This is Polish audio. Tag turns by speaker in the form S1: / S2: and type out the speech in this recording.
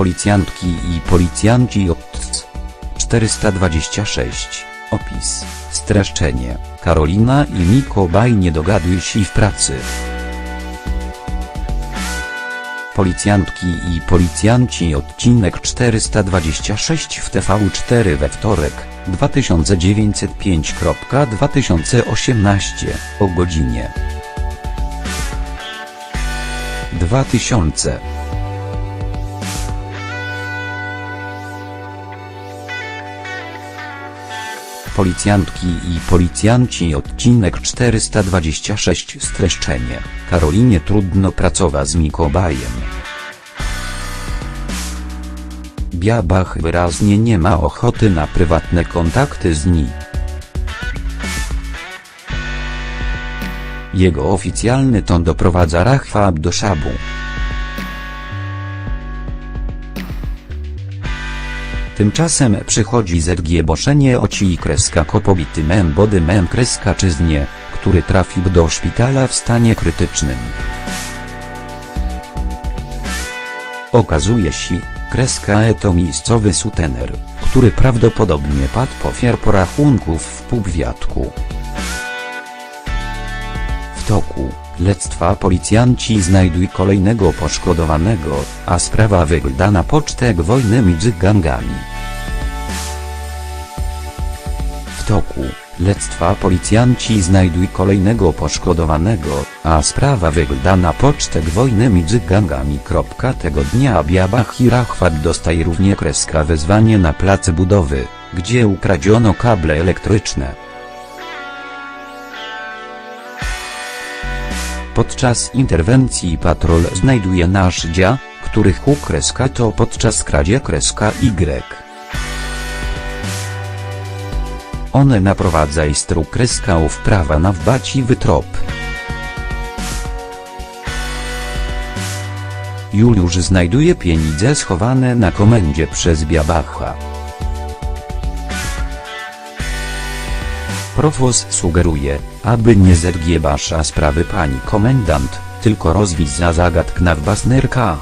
S1: Policjantki i policjanci od 426. Opis. Streszczenie. Karolina i Mikołaj nie dogadują się w pracy. Policjantki i policjanci odcinek 426 w TV4 we wtorek 2905.2018 o godzinie 2000 Policjantki i policjanci odcinek 426 streszczenie. Karolinie trudno pracować z Mikołajem. Biabach wyraźnie nie ma ochoty na prywatne kontakty z nim. Jego oficjalny ton doprowadza Rachwab do szabu. Tymczasem przychodzi ZG Boszenie oci i kreska kopobity mem body mem kreska czyznie, który trafił do szpitala w stanie krytycznym. Okazuje się, kreska E to miejscowy sutener, który prawdopodobnie padł ofiar porachunków w półwiatku. W toku śledztwa policjanci znajdują kolejnego poszkodowanego, a sprawa wygląda na pocztek wojny między gangami. W toku śledztwa policjanci znajdują kolejnego poszkodowanego, a sprawa wygląda na pocztek wojny między gangami. Tego dnia Biabach i Rachwat dostaje równie kreska wezwanie na plac budowy, gdzie ukradziono kable elektryczne. Podczas interwencji patrol znajduje narzędzia, których ukreska to podczas kradzie kreska Y. One naprowadza istru kreska wprawa na wbaciwy trop. Juliusz znajduje pieniądze schowane na komendzie przez Biabacha. Profos sugeruje, aby nie zergiebasza sprawy pani komendant, tylko rozwidza zagadkę na basnerka.